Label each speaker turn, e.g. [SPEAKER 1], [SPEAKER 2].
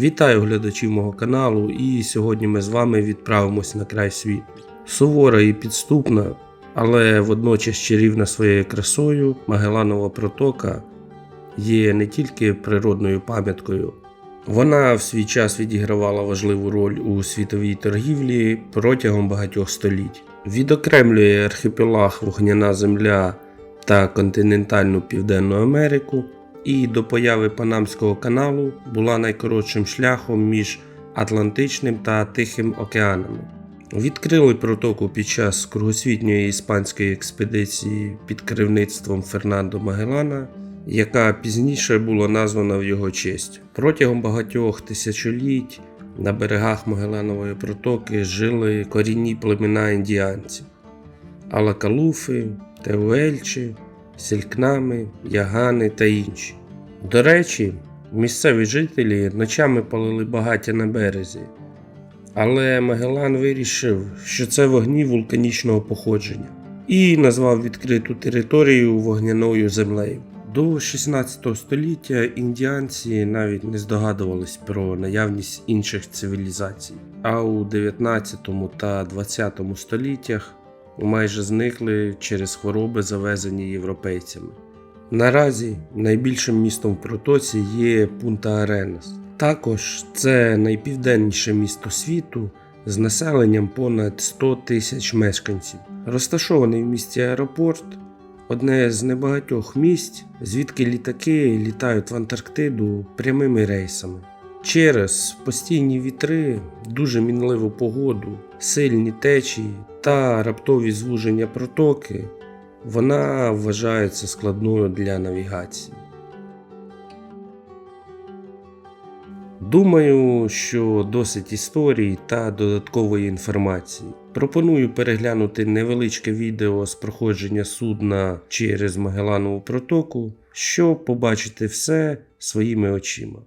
[SPEAKER 1] Вітаю глядачів мого каналу, і сьогодні ми з вами відправимось на край світу. Сувора і підступна, але водночас чарівна своєю красою Магеланова протока є не тільки природною пам'яткою. Вона в свій час відігравала важливу роль у світовій торгівлі протягом багатьох століть. Відокремлює архіпелаг Вогняна Земля та континентальну Південну Америку, і до появи Панамського каналу була найкоротшим шляхом між Атлантичним та Тихим океанами. Відкрили протоку під час кругосвітньої іспанської експедиції під керівництвом Фернандо Магеллана, яка пізніше була названа в його честь. Протягом багатьох тисячоліть на берегах Магелланової протоки жили корінні племена індіанців. Алакалуфи, Теуельчі, Селькнами, Ягани та інші. До речі, місцеві жителі ночами палили багаття на березі, але Магеллан вирішив, що це вогні вулканічного походження і назвав відкриту територію вогняною землею. До 16 століття індіанці навіть не здогадувались про наявність інших цивілізацій, а у 19 та 20 століттях майже зникли через хвороби, завезені європейцями. Наразі найбільшим містом в протоці є Пунта Аренас. Також це найпівденніше місто світу з населенням понад 100 тисяч мешканців. Розташований в місті аеропорт одне з небагатьох місць, звідки літаки літають в Антарктиду прямими рейсами. Через постійні вітри, дуже мінливу погоду, сильні течії та раптові звуження протоки, вона вважається складною для навігації. Думаю, що досить історій та додаткової інформації. Пропоную переглянути невеличке відео з проходження судна через Магелланову протоку, щоб побачити все своїми очима.